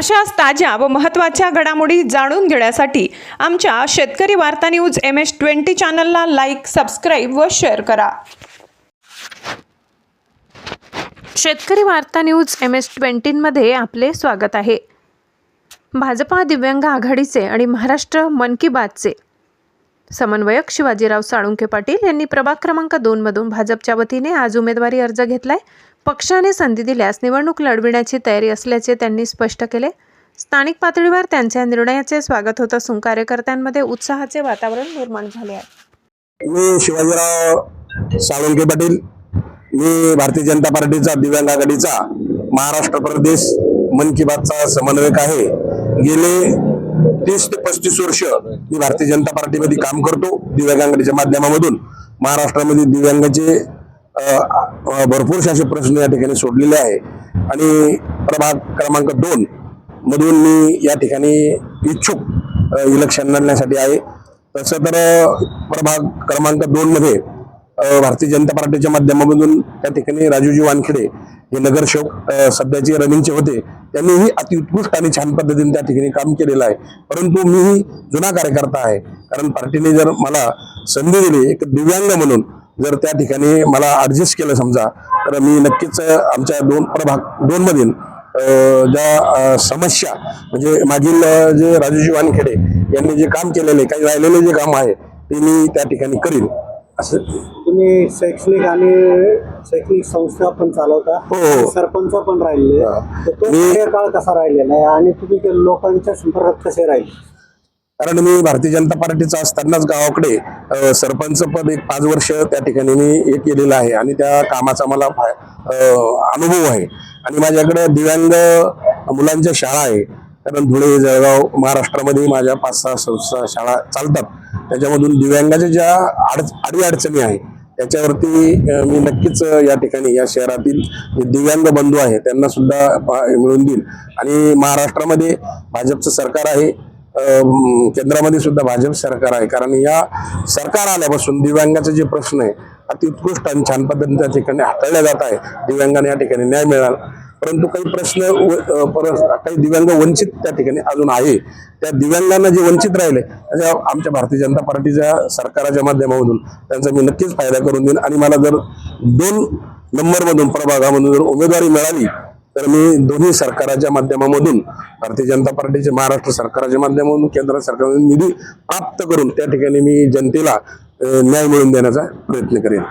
अशाच ताज्या व महत्त्वाच्या घडामोडी जाणून घेण्यासाठी आमच्या शेतकरी वार्ता न्यूज एम एस ट्वेंटी चॅनलला लाईक सबस्क्राईब व शेअर करा. शेतकरी वार्ता न्यूज एम एस ट्वेंटीमध्ये आपले स्वागत आहे. भाजपा दिव्यांग आघाडीचे आणि महाराष्ट्र मन की बातचे. समन्वयक शिवाजीराव साळुंके पाटील यांनी प्रभाग क्रमांक दोनमधून भाजपच्या वतीने आज उमेदवारी अर्ज घेतलाय. पक्षाने संधी दिल्यास निवडणूक लढविण्याची तयारी असल्याचे त्यांनी स्पष्ट केले. स्थानिक पातळीवर त्यांच्या निर्णयाचे स्वागत होत असून कार्यकर्त्यांमध्ये उत्साहाचे वातावरण निर्माण झाले आहे. मी शिवाजीराव साळुंके पाटील मी भारतीय जनता पार्टीचा दिव्यांग आघाडीचा महाराष्ट्र प्रदेश मन की बातचा समन्वयक आहे. गेले तीस ते पस्तीस वर्ष मी भारतीय जनता पार्टीमध्ये काम करतो दिव्यांग आघाडीच्या माध्यमामधून. महाराष्ट्रामध्ये दिव्यांगाचे भरपूरसे असे प्रश्न या ठिकाणी सोडलेले आहे. आणि प्रभाग क्रमांक दोन मधून मी या ठिकाणी इच्छुक इलेक्शन लढण्यासाठी आहे. तसं तर प्रभाग क्रमांक दोनमध्ये भारतीय जनता पार्टीच्या माध्यमामधून त्या ठिकाणी राजूजी वानखेडे हे नगरसेवक सध्याचे रनिंगचे होते त्यांनीही अतिउत्कृष्ट आणि छान पद्धतीने त्या ठिकाणी काम केलेलं आहे. परंतु मीही जुना कार्यकर्ता आहे. कारण पार्टीने जर मला संधी दिली एक दिव्यांग म्हणून जर त्या ठिकाणी मला ऍडजस्ट केलं समजा तर मी नक्कीच आमच्या दोन प्रभाग दोन मधील अ, ज्या समस्या म्हणजे मागील जे राजूजी वानखेडे यांनी जे काम केलेले काही राहिलेले जे काम आहे ते मी त्या ठिकाणी करीन. असं. तुम्ही शैक्षणिक आणि शैक्षणिक संस्था पण चालवता. हो. आणि सरपंच पण राहिले हा. कार्यकाळ कसा राहिलेला आहे? आणि तुम्ही लोकांच्या संपर्कात कसे राहिले? कारण मी भारतीय जनता पार्टीचा असतानाच गावाकडे सरपंच पद एक पाच वर्ष त्या ठिकाणी मी हे केलेलं आहे आणि त्या कामाचा मला फा- अनुभव आहे. आणि माझ्याकडे दिव्यांग मुलांच्या शाळा आहे. कारण धुळे जळगाव महाराष्ट्रामध्ये माझ्या पाच सहा संस्था शाळा चालतात. त्याच्यामधून दिव्यांगाच्या ज्या अड आडी अडचणी आहे त्याच्यावरती मी नक्कीच या ठिकाणी या शहरातील जे दिव्यांग बंधू आहे त्यांना सुद्धा मिळून देईल. आणि महाराष्ट्रामध्ये भाजपचं सरकार आहे. केंद्रामध्ये सुद्धा भाजप सरकार आहे. कारण या सरकार आल्यापासून दिव्यांगाचे जे प्रश्न आहे अति उत्कृष्ट आणि छान पद्धतीने त्या ठिकाणी हाताळल्या जात आहे. दिव्यांगाने या ठिकाणी न्याय मिळाला परंतु काही प्रश्न व- काही दिव्यांग वंचित त्या ठिकाणी अजून आहे. त्या दिव्यांगांना जे वंचित राहिले त्याच्या आमच्या भारतीय जनता पार्टीच्या सरकाराच्या माध्यमामधून त्यांचा मी नक्कीच फायदा करून देईन. आणि मला जर दोन नंबरमधून प्रभागामधून जर उमेदवारी मिळाली तर मी दोन्ही सरकाराच्या माध्यमामधून भारतीय जनता पार्टीचे महाराष्ट्र सरकाराच्या माध्यमातून केंद्र सरकारमधून निधी प्राप्त करून त्या ठिकाणी मी जनतेला न्याय मिळवून देण्याचा प्रयत्न करेन.